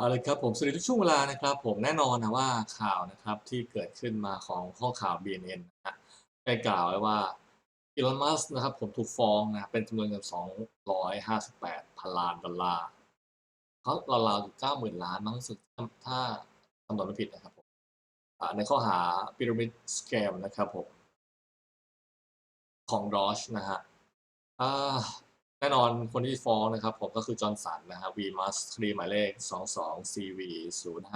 เอาเลยครับผมสวัสดีทุกช่วงเวลานะครับ ผมแน่นอนนะว่าข่าวนะครับที่เกิดขึ้นมาของข้อข่าว BNN นะฮะได้กล่าวไว้ว่าอีลอนมัสนะครับผมถูกฟ้องนะเป็นจำนวนเงิน 258 พันล้านดอลลาร์เขาราวๆอยู่90,000ล้านมั้งสึกถ้าคำนวณไม่ผิดนะครับผมในข้อหา Pyramid Scam นะครับผมของดอชนะฮะอ่า แน่นอนคนที่ฟ้องนะครับ ผมก็คือจอห์นสันนะฮะวีมัสคดีหมายเลข 22 CV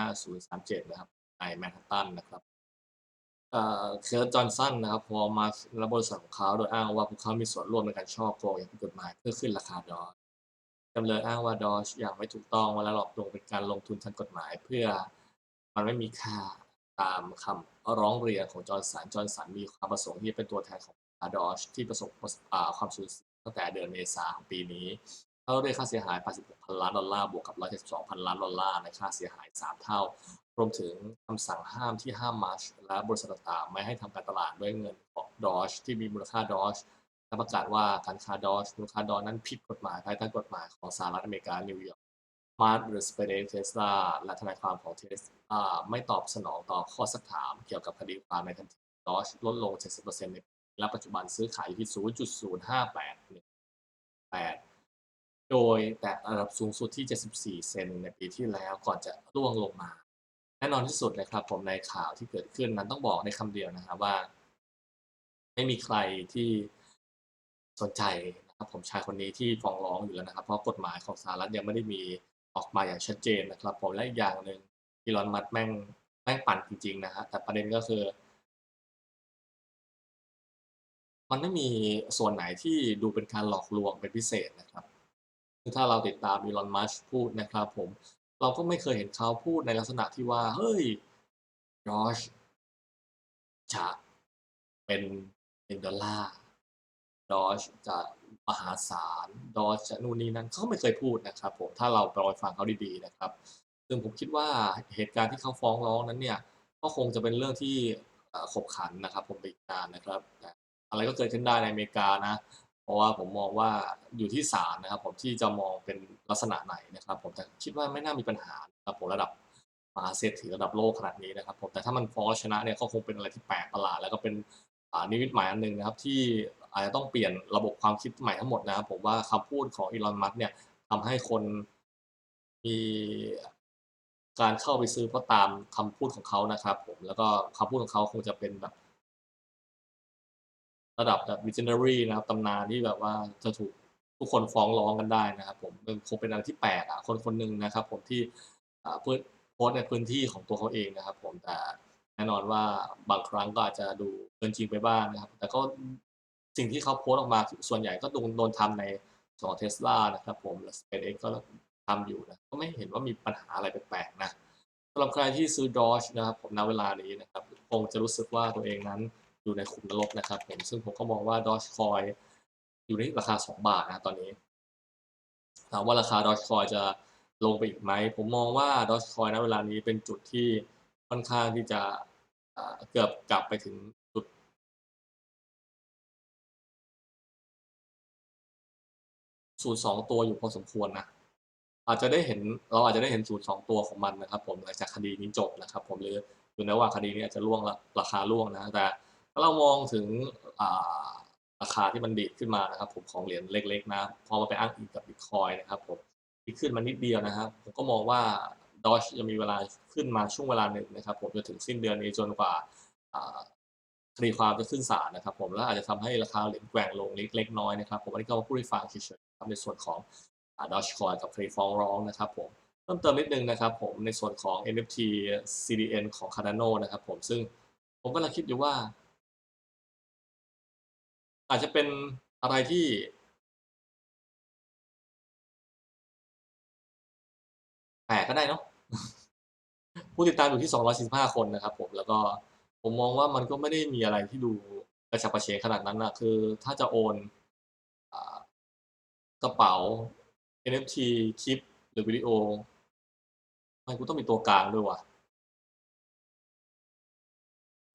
05037 นะครับในแมนฮัตตันนะครับเอ่อเคิร์จอห์นสันนะครับพอมาและบริษัทของเขาโดยอ้างว่าพวกเขามีส่วนร่วมในการช่อโกงอย่างผิดกฎหมายเพื่อขึ้นราคาดอชจำเลยอ้างว่าดอชอย่างไม่ถูกต้องและหลอกลวงเป็นการลงทุนทางกฎหมาย เพื่อมันไม่มีค่าตามคำร้องเรียนของจอห์นสันจอห์นสันมีความประสงค์ที่จะเป็นตัวแทนของดอชที่ประสบความสูญเสีย ตั้งแต่เดือนเมษาของปีนี้เขาได้ค่าเสียหาย 86พันล้านดอลลาร์ บวกกับ172พันล้านดอลลาร์ในค่าเสียหาย 3 เท่า รวมถึงคำสั่งห้ามที่ห้ามมาร์ชและบริษัทต่างๆ ไม่ให้ทำการตลาดด้วยเงินของดอชที่มีมูลค่าดอชและประกาศว่าการค้าดอชมูลค่าดอชนั้นผิดกฎหมายภายใต้กฎหมายของสหรัฐอเมริกา นิวยอร์กมาร์ชหรือสเปเดเทสลาและทนายความของเทสลาไม่ตอบสนองต่อข้อสักถามเกี่ยวกับคดีความในทันทีดอชลดลง 70%ใน และปัจจุบันซื้อขายอยู่ที่ 0.058 โดยแตะระดับสูงสุดที่ 74 เซนในปีที่แล้วก่อนจะร่วงลงมา แน่นอนที่สุดเลยครับผมในข่าวที่เกิดขึ้นนั้นต้องบอกในคำเดียวนะครับว่า ไม่มีใครที่สนใจนะครับผมชายคนนี้ที่ฟ้องร้องอยู่แล้วนะครับ เพราะกฎหมายของสหรัฐยังไม่ได้มีออกมาอย่างชัดเจนนะครับ ผมและอีกอย่างหนึ่งอีลอนมัสแม่งแม่งปั่นจริงๆนะฮะแต่ประเด็นก็คือ มันไม่มีส่วนไหนที่ดูเป็นการหลอกลวงเป็นพิเศษนะครับคือถ้าเราติดตามอีลอน มัสพูดนะครับผม เราก็ไม่เคยเห็นเขาพูดในลักษณะที่ว่า เฮ้ยดอชจะเป็นเป็นดอลลาร์ดอชจะมหาศาลดอชจะนู่นนี่นั่นเขาไม่เคยพูดนะครับผม ถ้าเราไปฟังเขาดีๆนะครับ ซึ่งผมคิดว่าเหตุการณ์ที่เขาฟ้องร้องนั้นเนี่ย ก็คงจะเป็นเรื่องที่ขบขันนะครับ ผมไปอีกนานนะครับแอะไรก็เกิดขึ้นได้ในอเมริกานะ เพราะว่าผมมองว่าอยู่ที่ศาลนะครับ ผมที่จะมองเป็นลักษณะไหนนะครับ ผมแต่คิดว่าไม่น่ามีปัญหาครับผมระดับมหาเศรษฐีระดับโลกขนาดนี้นะครับ ผมแต่ถ้ามันฟ้องชนะเนี่ยก็คงเป็นอะไรที่แปลกประหลาดแล้วก็เป็นนิมิตหมายอันหนึ่งนะครับ ที่อาจจะต้องเปลี่ยนระบบความคิดใหม่ทั้งหมดนะครับผมว่าคำพูดของอีลอนมัสก์เนี่ยทำให้คนมีการเข้าไปซื้อเพราะตามคำพูดของเขานะครับ ผมแล้วก็คำพูดของเขาคงจะเป็นแบบ ระดับแบบ legendary นะครับตำนานที่แบบว่าจะถูกทุกคนฟ้องร้องกันได้นะครับ ผมมันคงเป็นอะไรที่แปลกอะคนคนหนึ่งนะครับ ผมที่เพื่อโพสในพื้นที่ของตัวเขาเองนะครับ ผมแต่แน่นอนว่าบางครั้งก็อาจจะดูเกินจริงไปบ้างนะครับ แต่ก็สิ่งที่เขาโพสออกมาส่วนใหญ่ก็โดนโดนทำในส่วนของ Tesla นะครับผมและ SpaceX ก็ทำอยู่นะก็ไม่เห็นว่ามีปัญหาอะไรแปลกๆนะสำหรับใครที่ซื้อ Doge นะครับผมณเวลานี้นะครับคงจะรู้สึกว่าตัวเองนั้น อยู่ในขุมนรกนะครับผมซึ่งผมก็มองว่า Dogecoin อยู่ที่ราคา 2 บาทนะตอนนี้ถามว่าราคา Dogecoin จะลงไปอีกไหม ผมมองว่า Dogecoin ณเวลานี้เป็นจุดที่ค่อนข้างที่จะเกือบกลับไปถึงจุด0.2ตัวอยู่พอสมควรนะอาจจะได้เห็นเราอาจจะได้เห็น0.2ตัวของมันนะครับ ผมหลังจากคดีนี้จบนะครับ ผมหรืออยู่ในระหว่างคดีนี้อาจจะร่วงราคาร่วงนะแต่ ถ้าเรามองถึงราคาที่มันดีดขึ้นมานะครับ ผมของเหรียญเล็ก ๆ นะ พอมาไปอ้างอิงกับ Bitcoin นะครับผมที่ขึ้นมานิดเดียวนะครับ ผมก็มองว่า Doge จะมีเวลาขึ้นมาช่วงเวลาหนึ่งนะครับ ผมจนถึงสิ้นเดือนนี้จนกว่าคดีความจะขึ้นศาลนะครับ ผมแล้วอาจจะทำให้ราคาเหรียญแกว่งลงเล็ก ๆ น้อยนะครับ ผมอันนี้ก็มาพูดให้ฟังเฉยๆครับในส่วนของ Dogecoin กับคดีฟ้องร้องนะครับ ผมเพิ่มเติมนิดนึงนะครับ ผมในส่วนของ NFT CDN ของ Cardano นะครับ ผมซึ่งผมกำลังคิดอยู่ว่า อาจจะเป็นอะไรที่แปลกก็ได้เนาะผู้ติดตามอยู่ที่ 245 คนนะครับ ผมแล้วก็ผมมองว่ามันก็ไม่ได้มีอะไรที่ดูกระฉับกระเฉงขนาดนั้นนะคือถ้าจะโอนอกระเป๋า NFT คลิป หรือวิดีโอทำไมกูต้องมีตัวกลางด้วยวะ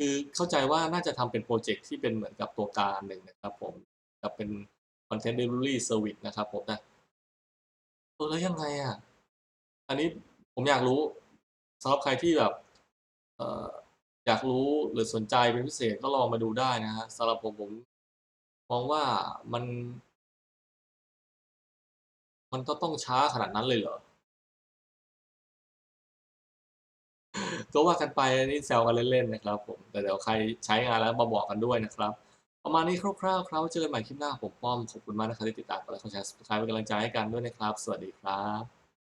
คือเข้าใจว่าน่าจะทำเป็นพรเจกต์ที่เป็นเหมือนกับตัวกางอันหนึ่งนะครับผมกับเป็น Content Delivery Service นะครับผมแต่เออแล้วยังไงอะ อันนี้ผมอยากรู้สำหรับใครที่แบบเอ่ออยากรู้หรือสนใจเป็นพิเศษก็ลองมาดูได้นะฮะสำหรับผมผมมองว่ามัน มันก็ต้องช้าขนาดนั้นเลยเหรอ ก็ว่ากันไปนี่แซวกันเล่นๆนะครับผมแต่เดี๋ยวใครใช้งานแล้วมาบอกกันด้วยนะครับ ประมาณนี้คร่าวๆครับเจอกันใหม่คลิปหน้าผมป้อมขอบคุณมากนะครับที่ติดตามแลค์กดแชร์ subscribe เป็นกำลังใจให้กันด้วยนะครับ สวัสดีครับ